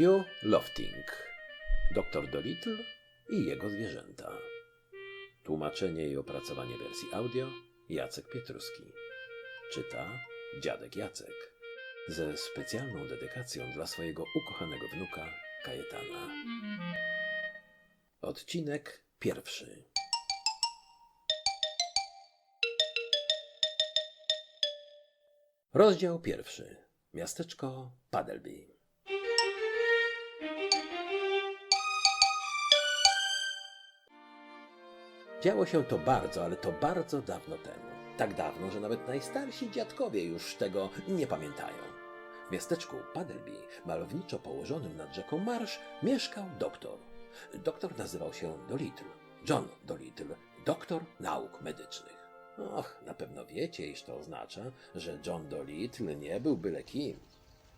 Hugh Lofting, Dr. Dolittle i jego zwierzęta. Tłumaczenie i opracowanie wersji audio Jacek Pietruski. Czyta dziadek Jacek ze specjalną dedykacją dla swojego ukochanego wnuka Kajetana. Odcinek pierwszy. Rozdział pierwszy. Miasteczko Padelby. Działo się to bardzo, ale to bardzo dawno temu. Tak dawno, że nawet najstarsi dziadkowie już tego nie pamiętają. W miasteczku Padelby, malowniczo położonym nad rzeką Marsz, mieszkał doktor. Doktor nazywał się Dolittle. John Dolittle, doktor nauk medycznych. Och, na pewno wiecie, iż to oznacza, że John Dolittle nie był byle kim.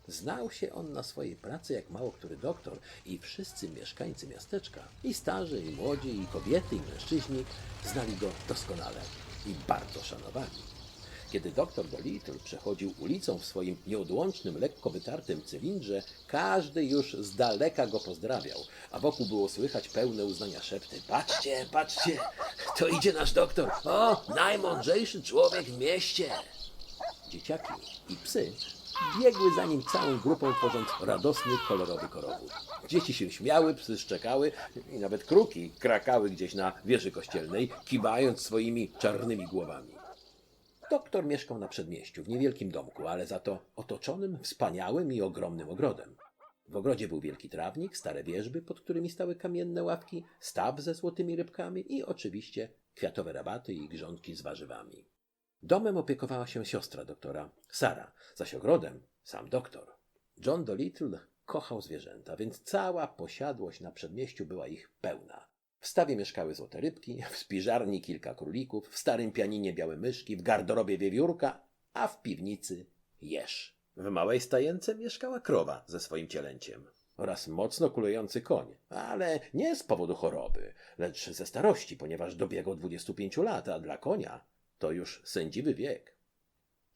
Znał się on na swojej pracy jak mało który doktor i wszyscy mieszkańcy miasteczka, i starzy, i młodzi, i kobiety, i mężczyźni, znali go doskonale i bardzo szanowali. Kiedy doktor Dolittle przechodził ulicą w swoim nieodłącznym, lekko wytartym cylindrze, każdy już z daleka go pozdrawiał, a wokół było słychać pełne uznania szepty. Patrzcie, patrzcie, to idzie nasz doktor. O, najmądrzejszy człowiek w mieście. Dzieciaki i psy biegły za nim całą grupą, tworząc radosny, kolorowy korowód. Dzieci się śmiały, psy szczekały i nawet kruki krakały gdzieś na wieży kościelnej, kiwając swoimi czarnymi głowami. Doktor mieszkał na przedmieściu, w niewielkim domku, ale za to otoczonym wspaniałym i ogromnym ogrodem. W ogrodzie był wielki trawnik, stare wieżby, pod którymi stały kamienne ławki, staw ze złotymi rybkami i oczywiście kwiatowe rabaty i grządki z warzywami. Domem opiekowała się siostra doktora, Sara, zaś ogrodem sam doktor. John Dolittle kochał zwierzęta, więc cała posiadłość na przedmieściu była ich pełna. W stawie mieszkały złote rybki, w spiżarni kilka królików, w starym pianinie białe myszki, w garderobie wiewiórka, a w piwnicy jeż. W małej stajence mieszkała krowa ze swoim cielęciem oraz mocno kulejący koń, ale nie z powodu choroby, lecz ze starości, ponieważ dobiegł 25 lat, a dla konia to już sędziwy wiek.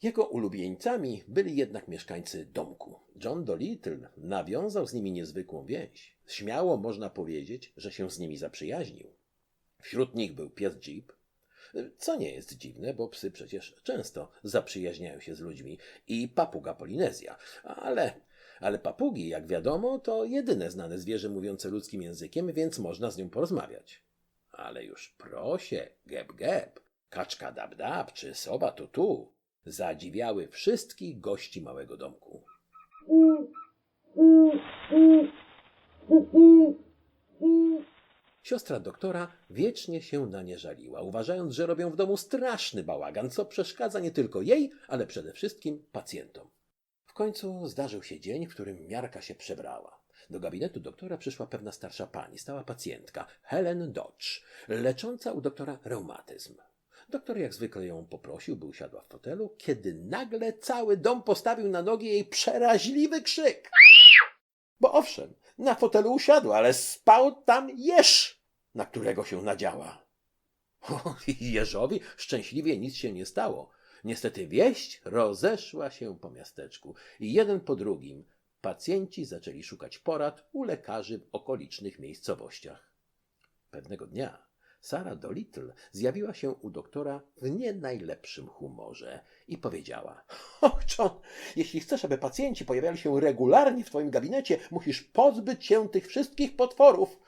Jego ulubieńcami byli jednak mieszkańcy domku. John Dolittle nawiązał z nimi niezwykłą więź. Śmiało można powiedzieć, że się z nimi zaprzyjaźnił. Wśród nich był pies Jeep, co nie jest dziwne, bo psy przecież często zaprzyjaźniają się z ludźmi, i papuga Polinezja. Ale, ale papugi, jak wiadomo, to jedyne znane zwierzę mówiące ludzkim językiem, więc można z nią porozmawiać. Ale już prosie, geb geb, kaczka dab dab czy soba tu tu zadziwiały wszystkich gości małego domku. Siostra doktora wiecznie się na nie żaliła, uważając, że robią w domu straszny bałagan, co przeszkadza nie tylko jej, ale przede wszystkim pacjentom. W końcu zdarzył się dzień, w którym miarka się przebrała. Do gabinetu doktora przyszła pewna starsza pani, stała pacjentka, Helen Dodge, lecząca u doktora reumatyzm. Doktor jak zwykle ją poprosił, by usiadła w fotelu, kiedy nagle cały dom postawił na nogi jej przeraźliwy krzyk. Bo owszem, na fotelu usiadła, ale spał tam jeż, na którego się nadziała. Jeżowi szczęśliwie nic się nie stało. Niestety wieść rozeszła się po miasteczku i jeden po drugim pacjenci zaczęli szukać porad u lekarzy w okolicznych miejscowościach. Pewnego dnia Sara Dolittle zjawiła się u doktora w nie najlepszym humorze i powiedziała: Och, John, jeśli chcesz, aby pacjenci pojawiali się regularnie w twoim gabinecie, musisz pozbyć się tych wszystkich potworów.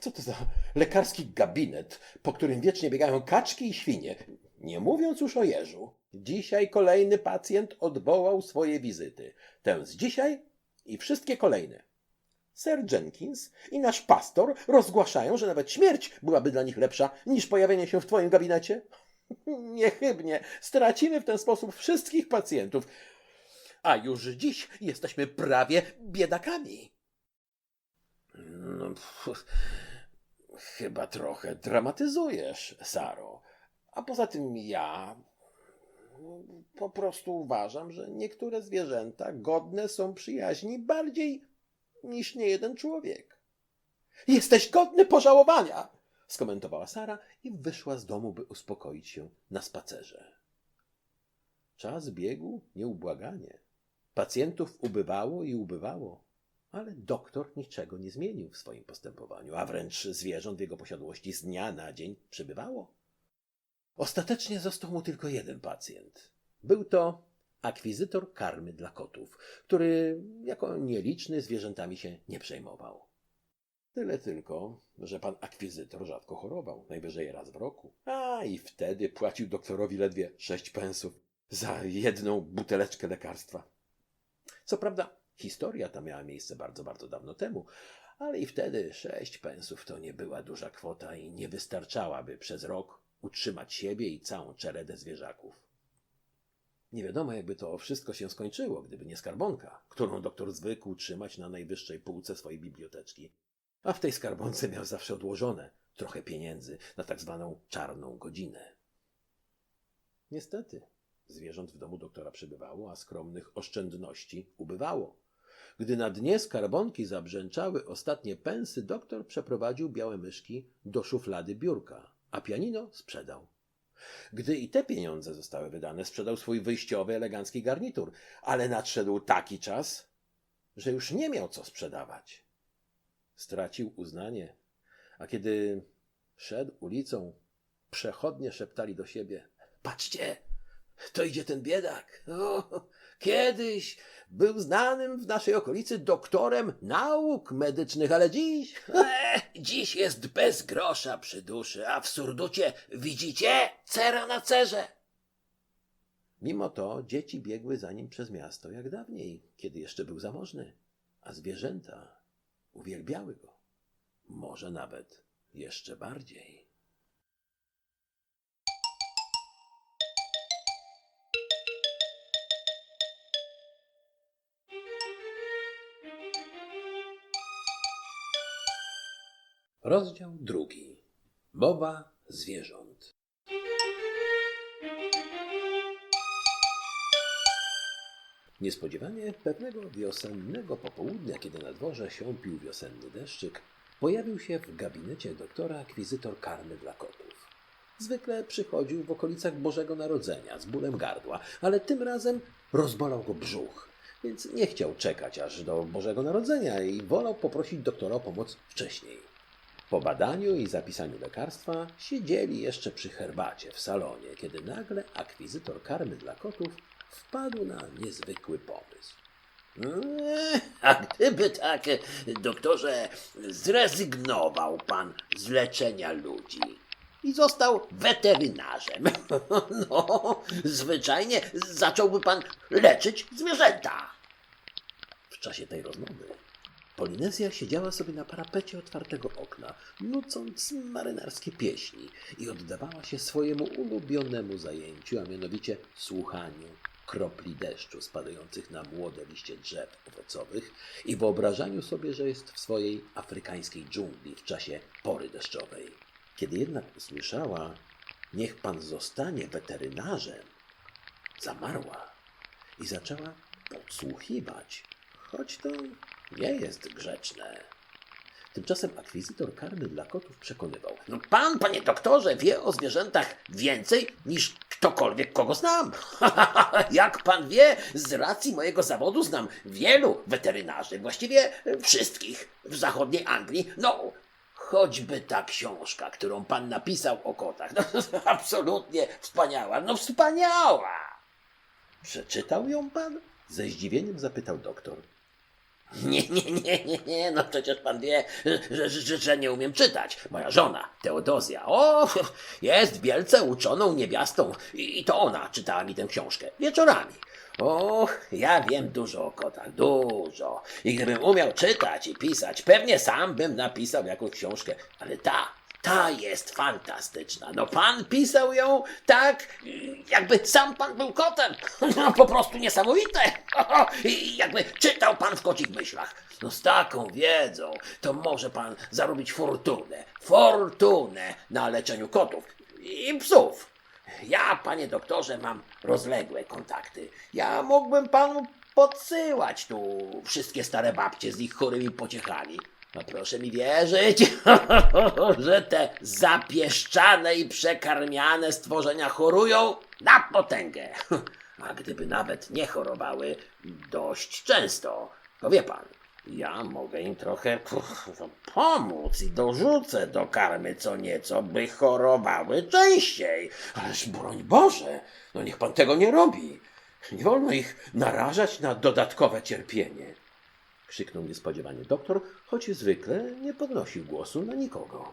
Co to za lekarski gabinet, po którym wiecznie biegają kaczki i świnie? Nie mówiąc już o jeżu. Dzisiaj kolejny pacjent odwołał swoje wizyty. Tę z dzisiaj i wszystkie kolejne. Sir Jenkins i nasz pastor rozgłaszają, że nawet śmierć byłaby dla nich lepsza niż pojawienie się w twoim gabinecie. Niechybnie stracimy w ten sposób wszystkich pacjentów, a już dziś jesteśmy prawie biedakami. No, pff, chyba trochę dramatyzujesz, Saro. A poza tym ja po prostu uważam, że niektóre zwierzęta godne są przyjaźni bardziej niż nie jeden człowiek. Jesteś godny pożałowania, skomentowała Sara i wyszła z domu, by uspokoić się na spacerze. Czas biegł nieubłaganie. Pacjentów ubywało i ubywało. Ale doktor niczego nie zmienił w swoim postępowaniu, a wręcz zwierząt w jego posiadłości z dnia na dzień przybywało. Ostatecznie został mu tylko jeden pacjent. Był to akwizytor karmy dla kotów, który jako nieliczny zwierzętami się nie przejmował. Tyle tylko, że pan akwizytor rzadko chorował, najwyżej raz w roku. A i wtedy płacił doktorowi ledwie sześć pensów za jedną buteleczkę lekarstwa. Co prawda, historia ta miała miejsce bardzo, bardzo dawno temu, ale i wtedy sześć pensów to nie była duża kwota i nie wystarczałaby przez rok utrzymać siebie i całą czeredę zwierzaków. Nie wiadomo, jakby to wszystko się skończyło, gdyby nie skarbonka, którą doktor zwykł trzymać na najwyższej półce swojej biblioteczki. A w tej skarbonce miał zawsze odłożone trochę pieniędzy na tak zwaną czarną godzinę. Niestety, zwierząt w domu doktora przybywało, a skromnych oszczędności ubywało. Gdy na dnie skarbonki zabrzęczały ostatnie pensy, doktor przeprowadził białe myszki do szuflady biurka, a pianino sprzedał. Gdy i te pieniądze zostały wydane, sprzedał swój wyjściowy, elegancki garnitur, ale nadszedł taki czas, że już nie miał co sprzedawać. Stracił uznanie, a kiedy szedł ulicą, przechodnie szeptali do siebie: Patrzcie, to idzie ten biedak. O, kiedyś był znanym w naszej okolicy doktorem nauk medycznych, ale dziś. E, dziś jest bez grosza przy duszy, a w surducie widzicie cera na cerze. Mimo to dzieci biegły za nim przez miasto jak dawniej, kiedy jeszcze był zamożny, a zwierzęta uwielbiały go. Może nawet jeszcze bardziej. Rozdział drugi. Mowa zwierząt. Niespodziewanie pewnego wiosennego popołudnia, kiedy na dworze siąpił wiosenny deszczyk, pojawił się w gabinecie doktora akwizytor karmy dla kotów. Zwykle przychodził w okolicach Bożego Narodzenia z bólem gardła, ale tym razem rozbolał go brzuch, więc nie chciał czekać aż do Bożego Narodzenia i wolał poprosić doktora o pomoc wcześniej. Po badaniu i zapisaniu lekarstwa siedzieli jeszcze przy herbacie w salonie, kiedy nagle akwizytor karmy dla kotów wpadł na niezwykły pomysł. Eee, A gdyby tak, doktorze, zrezygnował pan z leczenia ludzi i został weterynarzem, no, zwyczajnie zacząłby pan leczyć zwierzęta. W czasie tej rozmowy Polinezja siedziała sobie na parapecie otwartego okna, nucąc marynarskie pieśni i oddawała się swojemu ulubionemu zajęciu, a mianowicie słuchaniu kropli deszczu spadających na młode liście drzew owocowych i wyobrażaniu sobie, że jest w swojej afrykańskiej dżungli w czasie pory deszczowej. Kiedy jednak usłyszała, niech pan zostanie weterynarzem, zamarła i zaczęła podsłuchiwać, choć to nie jest grzeczne. Tymczasem akwizytor karmy dla kotów przekonywał. No pan, panie doktorze, wie o zwierzętach więcej niż ktokolwiek, kogo znam. Jak pan wie, z racji mojego zawodu znam wielu weterynarzy, właściwie wszystkich w zachodniej Anglii. No, choćby ta książka, którą pan napisał o kotach. No, absolutnie wspaniała, no wspaniała. Przeczytał ją pan? Ze zdziwieniem zapytał doktor. Nie, nie, nie, nie, nie, no przecież pan wie, że, że, że nie umiem czytać. Moja żona, Teodozja, o, jest wielce uczoną niewiastą i to ona czytała mi tę książkę wieczorami. O, ja wiem dużo o kotach, dużo. I gdybym umiał czytać i pisać, pewnie sam bym napisał jakąś książkę, ale ta, ta jest fantastyczna. No pan pisał ją tak, jakby sam pan był kotem. No po prostu niesamowite. I jakby czytał pan w kocich myślach. No z taką wiedzą to może pan zarobić fortunę, fortunę na leczeniu kotów i psów. Ja, panie doktorze, mam rozległe kontakty. Ja mógłbym panu podsyłać tu wszystkie stare babcie z ich chorymi pociechami. No proszę mi wierzyć, że te zapieszczane i przekarmiane stworzenia chorują na potęgę. A gdyby nawet nie chorowały dość często, to wie pan, Ja mogę im trochę pff, pomóc i dorzucę do karmy co nieco, by chorowały częściej. Ależ broń Boże, no niech pan tego nie robi. Nie wolno ich narażać na dodatkowe cierpienie. Krzyknął niespodziewanie doktor, choć zwykle nie podnosił głosu na nikogo.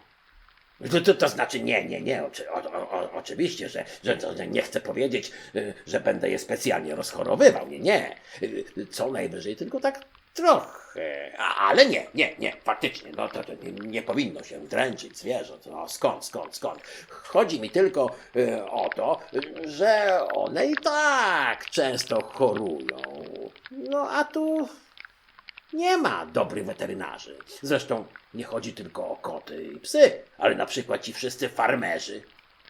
To, to, to znaczy nie, nie, nie, oczy, o, o, oczywiście, że, że że nie chcę powiedzieć, y, że będę je specjalnie rozchorowywał, nie, nie. Y, Co najwyżej tylko tak trochę, ale nie, nie, nie, faktycznie, no to, to nie, nie powinno się dręczyć zwierząt, no skąd, skąd, skąd. Chodzi mi tylko y, o to, że one i tak często chorują, no a tu nie ma dobrych weterynarzy. Zresztą nie chodzi tylko o koty i psy, ale na przykład ci wszyscy farmerzy.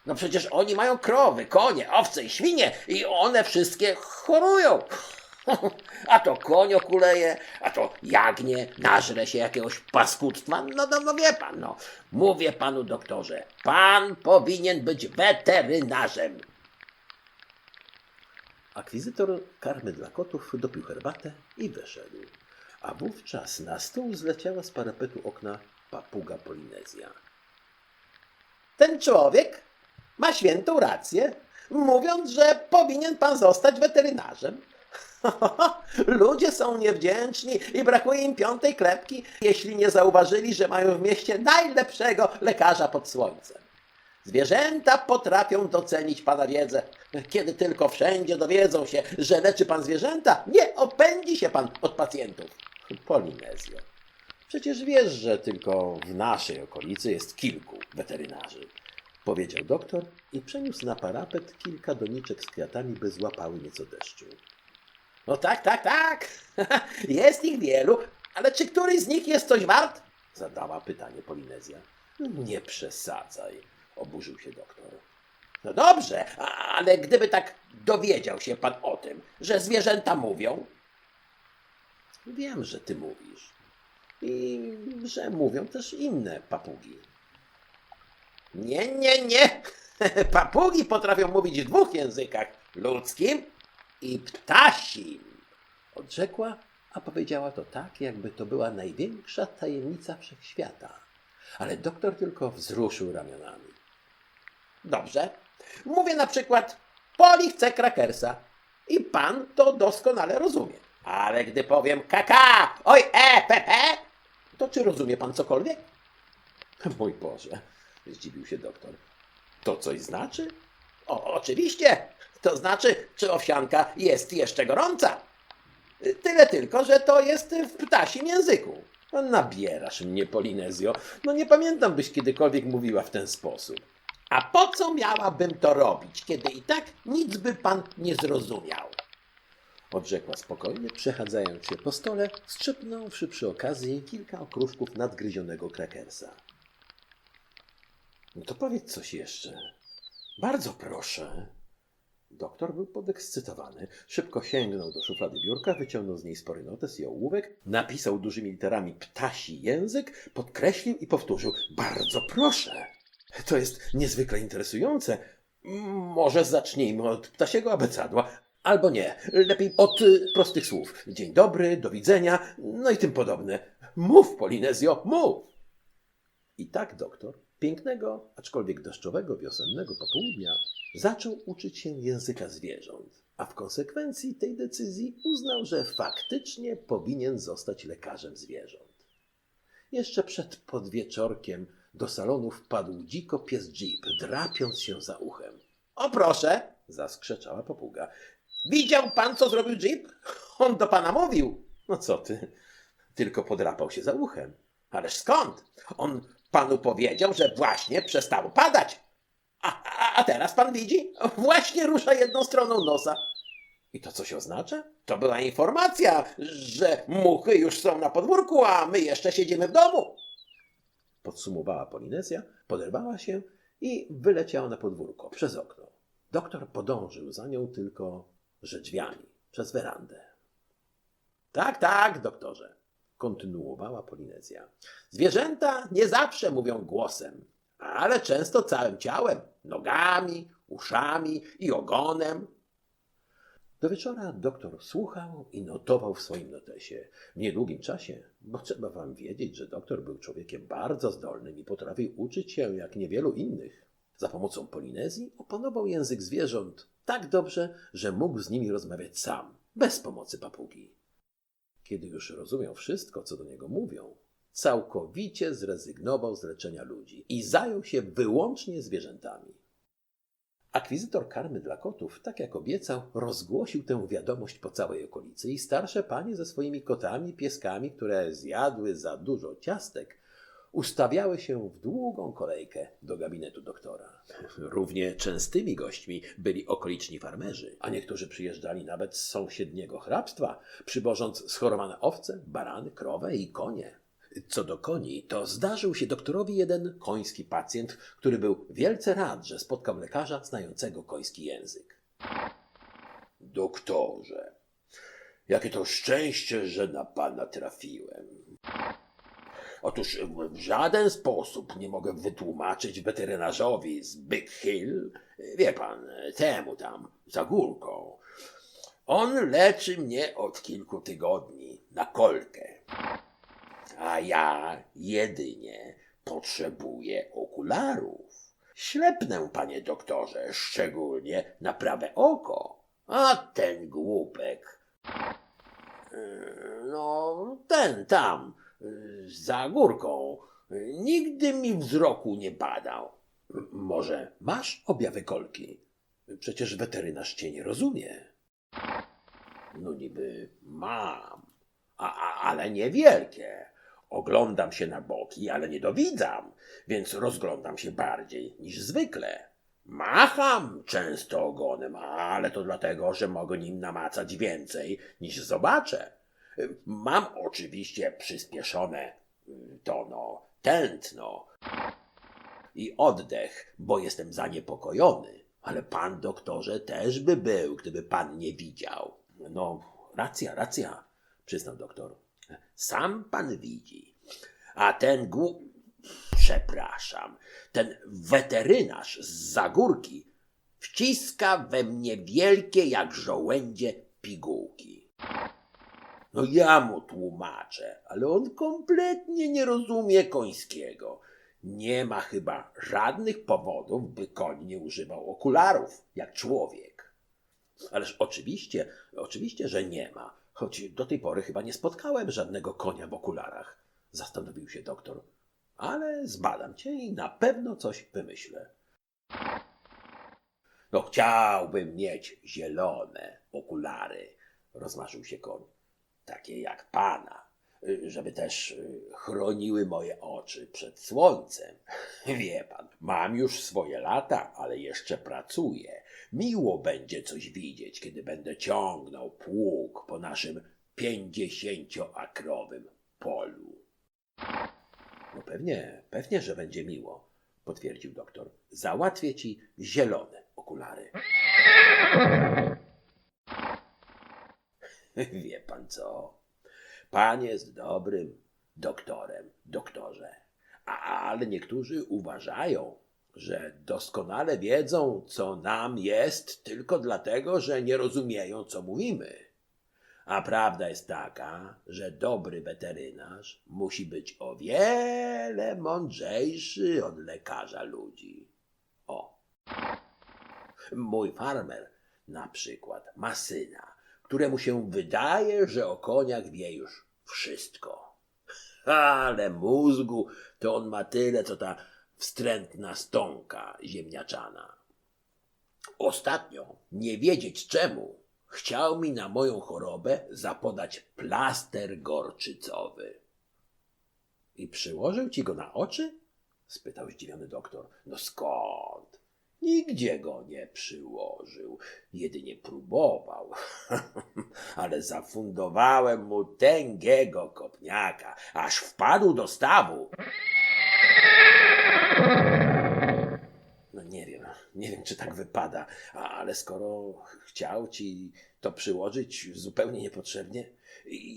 No przecież oni mają krowy, konie, owce i świnie i one wszystkie chorują. A to koń okuleje, a to jagnie, nażre się jakiegoś paskudstwa. No, no, no wie pan, no. Mówię panu doktorze, pan powinien być weterynarzem. Akwizytor karmy dla kotów dopił herbatę i wyszedł. A wówczas na stół zleciała z parapetu okna papuga Polinezja. Ten człowiek ma świętą rację, mówiąc, że powinien pan zostać weterynarzem. Ludzie są niewdzięczni i brakuje im piątej klepki, jeśli nie zauważyli, że mają w mieście najlepszego lekarza pod słońcem. Zwierzęta potrafią docenić pana wiedzę. Kiedy tylko wszędzie dowiedzą się, że leczy pan zwierzęta, nie opędzi się pan od pacjentów. Polinezjo. Przecież wiesz, że tylko w naszej okolicy jest kilku weterynarzy. Powiedział doktor i przeniósł na parapet kilka doniczek z kwiatami, by złapały nieco deszczu. No tak, tak, tak. Jest ich wielu, ale czy któryś z nich jest coś wart? Zadała pytanie Polinezja. Nie przesadzaj, oburzył się doktor. No dobrze, ale gdyby tak dowiedział się pan o tym, że zwierzęta mówią, Wiem, że ty mówisz. I że mówią też inne papugi. nie, nie, nie. Papugi potrafią mówić w dwóch językach: ludzkim i ptasim. Odrzekła, a powiedziała to tak, jakby to była największa tajemnica wszechświata. Ale doktor tylko wzruszył ramionami. Dobrze. Mówię na przykład: Poli chce krakersa. I pan to doskonale rozumie. Ale gdy powiem kaka, oj, e, pepe, to czy rozumie pan cokolwiek? Mój Boże, zdziwił się doktor. To coś znaczy? O, oczywiście. To znaczy, czy owsianka jest jeszcze gorąca. Tyle tylko, że to jest w ptasim języku. Nabierasz mnie, Polinezjo. No nie pamiętam, byś kiedykolwiek mówiła w ten sposób. A po co miałabym to robić, kiedy i tak nic by pan nie zrozumiał? Odrzekła spokojnie, przechadzając się po stole, strzepnąwszy przy okazji kilka okruszków nadgryzionego krakersa. No to powiedz coś jeszcze. Bardzo proszę. Doktor był podekscytowany. Szybko sięgnął do szuflady biurka, wyciągnął z niej spory notes i ołówek, napisał dużymi literami ptasi język, podkreślił i powtórzył. Bardzo proszę. To jest niezwykle interesujące. Może zacznijmy od ptasiego abecadła. Albo nie, lepiej od y, prostych słów. Dzień dobry, do widzenia, no i tym podobne. Mów, Polinezjo, mów! I tak doktor, pięknego, aczkolwiek deszczowego wiosennego popołudnia, zaczął uczyć się języka zwierząt, a w konsekwencji tej decyzji uznał, że faktycznie powinien zostać lekarzem zwierząt. Jeszcze przed podwieczorkiem do salonu wpadł dziko pies Jeep, drapiąc się za uchem. O proszę, Zaskrzeczała papuga. widział pan, co zrobił Jeep? On do pana mówił. No co ty? Tylko podrapał się za uchem. Ależ skąd? On panu powiedział, że właśnie przestało padać. A, a, a teraz pan widzi? Właśnie rusza jedną stroną nosa. I to coś oznacza? To była informacja, że muchy już są na podwórku, a my jeszcze siedzimy w domu. Podsumowała Polinezja, poderwała się i wyleciała na podwórko przez okno. Doktor podążył za nią tylko, że drzwiami, przez werandę. Tak, tak, doktorze. Kontynuowała Polinezja. Zwierzęta nie zawsze mówią głosem, ale często całym ciałem, nogami, uszami i ogonem. Do wieczora doktor słuchał i notował w swoim notesie. W niedługim czasie, bo trzeba wam wiedzieć, że doktor był człowiekiem bardzo zdolnym i potrafił uczyć się jak niewielu innych. Za pomocą Polinezji opanował język zwierząt tak dobrze, że mógł z nimi rozmawiać sam, bez pomocy papugi. Kiedy już rozumiał wszystko, co do niego mówią, całkowicie zrezygnował z leczenia ludzi i zajął się wyłącznie zwierzętami. Akwizytor karmy dla kotów, tak jak obiecał, rozgłosił tę wiadomość po całej okolicy i starsze panie ze swoimi kotami pieskami, które zjadły za dużo ciastek, ustawiały się w długą kolejkę do gabinetu doktora. Równie częstymi gośćmi byli okoliczni farmerzy, a niektórzy przyjeżdżali nawet z sąsiedniego hrabstwa, przywożąc schorowane owce, barany, krowę i konie. Co do koni, to zdarzył się doktorowi jeden koński pacjent, który był wielce rad, że spotkał lekarza znającego koński język. Doktorze, jakie to szczęście, że na pana trafiłem. Otóż w żaden sposób nie mogę wytłumaczyć weterynarzowi z Big Hill, wie pan, temu tam, za górką. On leczy mnie od kilku tygodni na kolkę. A ja jedynie potrzebuję okularów. Ślepnę, panie doktorze, szczególnie na prawe oko. A ten głupek. Yy, No, ten tam, yy, za górką, nigdy mi wzroku nie badał. Może masz objawy kolki? Przecież weterynarz cię nie rozumie. No niby mam, a, a, ale niewielkie. Oglądam się na boki, ale nie dowidzam, więc rozglądam się bardziej niż zwykle. Macham często ogonem, ale to dlatego, że mogę nim namacać więcej niż zobaczę. Mam oczywiście przyspieszone y, to no, tętno i oddech, bo jestem zaniepokojony. Ale pan doktorze też by był, gdyby pan nie widział. No, racja, racja, przyznał doktor. Sam pan widzi. A ten głu... Przepraszam, ten weterynarz z Zagórki wciska we mnie wielkie jak żołędzie pigułki. No ja mu tłumaczę, ale on kompletnie nie rozumie końskiego. Nie ma chyba żadnych powodów, by koń nie używał okularów, jak człowiek. Ależ oczywiście, oczywiście, że nie ma. Choć do tej pory chyba nie spotkałem żadnego konia w okularach. Zastanowił się doktor. Ale zbadam cię i na pewno coś wymyślę. No chciałbym mieć zielone okulary, rozmarzył się koń. Takie jak pana, żeby też y, chroniły moje oczy przed słońcem. Wie pan, mam już swoje lata, ale jeszcze pracuję. Miło będzie coś widzieć, kiedy będę ciągnął pług po naszym pięćdziesięcioakrowym polu. No pewnie, pewnie, że będzie miło, potwierdził doktor. Załatwię ci zielone okulary. Wie pan co? Pan jest dobrym doktorem, doktorze. Ale niektórzy uważają, że doskonale wiedzą, co nam jest, tylko dlatego, że nie rozumieją, co mówimy. A prawda jest taka, że dobry weterynarz musi być o wiele mądrzejszy od lekarza ludzi. O. Mój farmer na przykład ma syna, któremu się wydaje, że o koniach wie już wszystko. Ale mózgu to on ma tyle, co ta wstrętna stonka ziemniaczana. Ostatnio, nie wiedzieć czemu, chciał mi na moją chorobę zapodać plaster gorczycowy. I przyłożył ci go na oczy? spytał zdziwiony doktor. No skąd? Nigdzie go nie przyłożył, jedynie próbował. Ale zafundowałem mu tęgiego kopniaka, aż wpadł do stawu. No nie wiem, nie wiem, czy tak wypada, ale skoro chciał ci to przyłożyć zupełnie niepotrzebnie,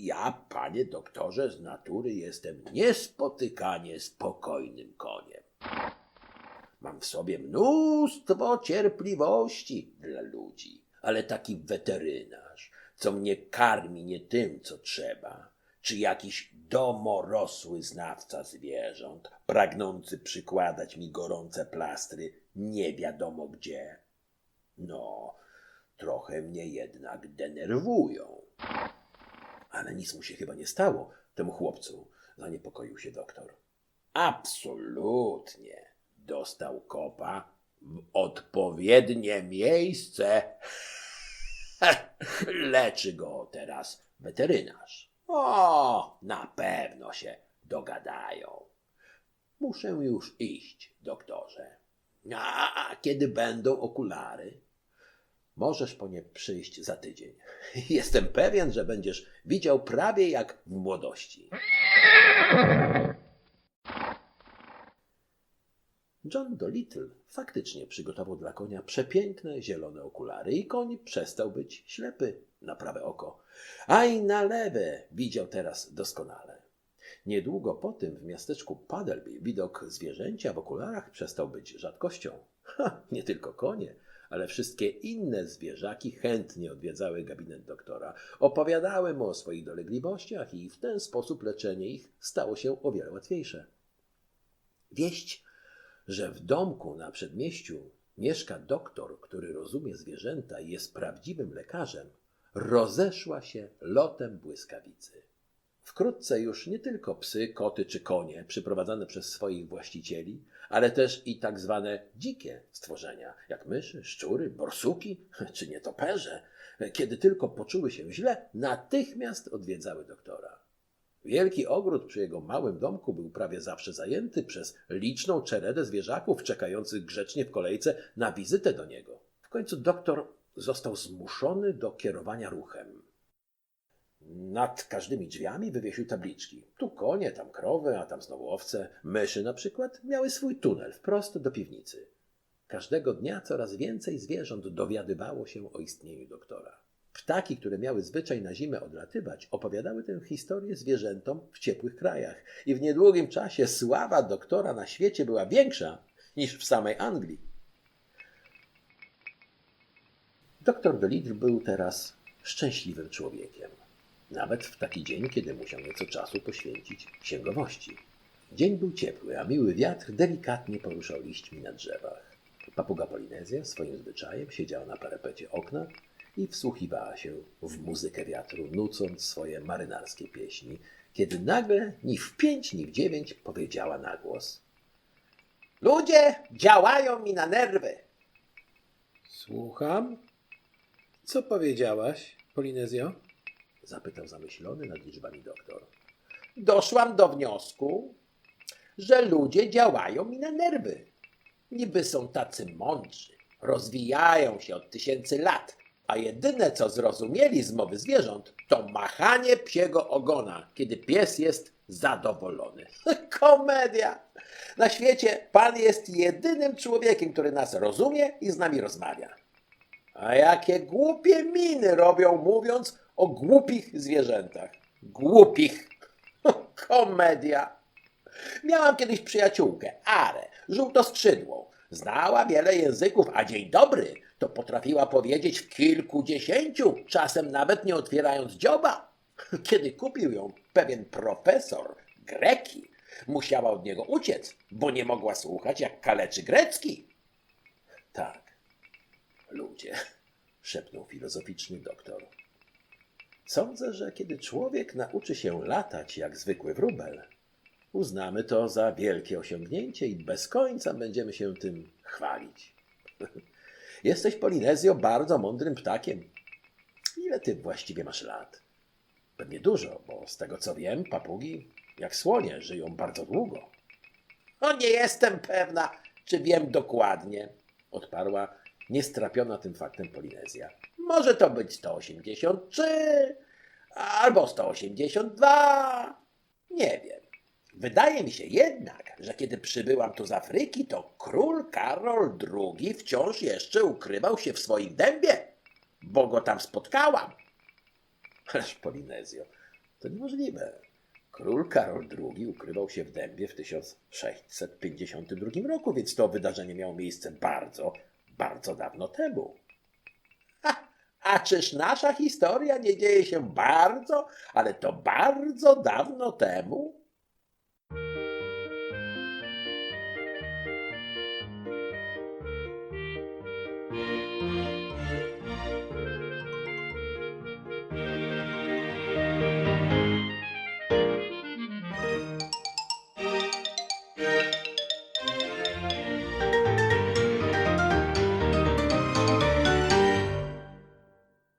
ja, panie doktorze, z natury jestem niespotykanie spokojnym koniem. W sobie mnóstwo cierpliwości dla ludzi, ale taki weterynarz, co mnie karmi nie tym, co trzeba, czy jakiś domorosły znawca zwierząt, pragnący przykładać mi gorące plastry nie wiadomo gdzie. No, trochę mnie jednak denerwują. Ale nic mu się chyba nie stało, temu chłopcu, zaniepokoił się doktor. Absolutnie. Dostał kopa w odpowiednie miejsce. Leczy go teraz weterynarz. O, na pewno się dogadają. Muszę już iść, doktorze. A, kiedy będą okulary? Możesz po nie przyjść za tydzień. Jestem pewien, że będziesz widział prawie jak w młodości. John Dolittle faktycznie przygotował dla konia przepiękne zielone okulary i koń przestał być ślepy na prawe oko, a i na lewe widział teraz doskonale. Niedługo po tym w miasteczku Padelby widok zwierzęcia w okularach przestał być rzadkością. Ha, nie tylko konie, ale wszystkie inne zwierzaki chętnie odwiedzały gabinet doktora, opowiadały mu o swoich dolegliwościach i w ten sposób leczenie ich stało się o wiele łatwiejsze. Wieść, że w domku na przedmieściu mieszka doktor, który rozumie zwierzęta i jest prawdziwym lekarzem, rozeszła się lotem błyskawicy. Wkrótce już nie tylko psy, koty czy konie przyprowadzane przez swoich właścicieli, ale też i tak zwane dzikie stworzenia, jak myszy, szczury, borsuki czy nietoperze, kiedy tylko poczuły się źle, natychmiast odwiedzały doktora. Wielki ogród przy jego małym domku był prawie zawsze zajęty przez liczną czeredę zwierzaków czekających grzecznie w kolejce na wizytę do niego. W końcu doktor został zmuszony do kierowania ruchem. Nad każdymi drzwiami wywiesił tabliczki. Tu konie, tam krowy, a tam znowu owce. Myszy na przykład miały swój tunel wprost do piwnicy. Każdego dnia coraz więcej zwierząt dowiadywało się o istnieniu doktora. Ptaki, które miały zwyczaj na zimę odlatywać, opowiadały tę historię zwierzętom w ciepłych krajach i w niedługim czasie sława doktora na świecie była większa niż w samej Anglii. Doktor Dolittle był teraz szczęśliwym człowiekiem. Nawet w taki dzień, kiedy musiał nieco czasu poświęcić księgowości. Dzień był ciepły, a miły wiatr delikatnie poruszał liśćmi na drzewach. Papuga Polinezja swoim zwyczajem siedziała na parapecie okna i wsłuchiwała się w muzykę wiatru, nucąc swoje marynarskie pieśni, kiedy nagle, ni w pięć, ni w dziewięć, powiedziała na głos. Ludzie działają mi na nerwy. Słucham? Co powiedziałaś, Polinezjo? Zapytał zamyślony nad liczbami doktor. Doszłam do wniosku, że ludzie działają mi na nerwy. Niby są tacy mądrzy, rozwijają się od tysięcy lat, a jedyne co zrozumieli z mowy zwierząt, to machanie psiego ogona, kiedy pies jest zadowolony. Komedia! Na świecie pan jest jedynym człowiekiem, który nas rozumie i z nami rozmawia. A jakie głupie miny robią, mówiąc o głupich zwierzętach. Głupich! Komedia! Miałam kiedyś przyjaciółkę, Arę, żółtoskrzydłą. Znała wiele języków, a dzień dobry to potrafiła powiedzieć w kilkudziesięciu, czasem nawet nie otwierając dzioba. Kiedy kupił ją pewien profesor greki, musiała od niego uciec, bo nie mogła słuchać, jak kaleczy grecki. Tak, ludzie, szepnął filozoficzny doktor. Sądzę, że kiedy człowiek nauczy się latać jak zwykły wróbel, uznamy to za wielkie osiągnięcie i bez końca będziemy się tym chwalić. Jesteś, Polinezjo, bardzo mądrym ptakiem. Ile ty właściwie masz lat? Pewnie dużo, bo z tego co wiem, papugi, jak słonie, żyją bardzo długo. O, nie jestem pewna, czy wiem dokładnie, odparła niestrapiona tym faktem Polinezja. Może to być 183 albo 182. Nie wiem. Wydaje mi się jednak, że kiedy przybyłam tu z Afryki, to król Karol II wciąż jeszcze ukrywał się w swoim dębie, bo go tam spotkałam. Ależ Polinezjo, to niemożliwe. Król Karol II ukrywał się w dębie w 1652 roku, więc to wydarzenie miało miejsce bardzo, bardzo dawno temu. A czyż nasza historia nie dzieje się bardzo, ale to bardzo dawno temu?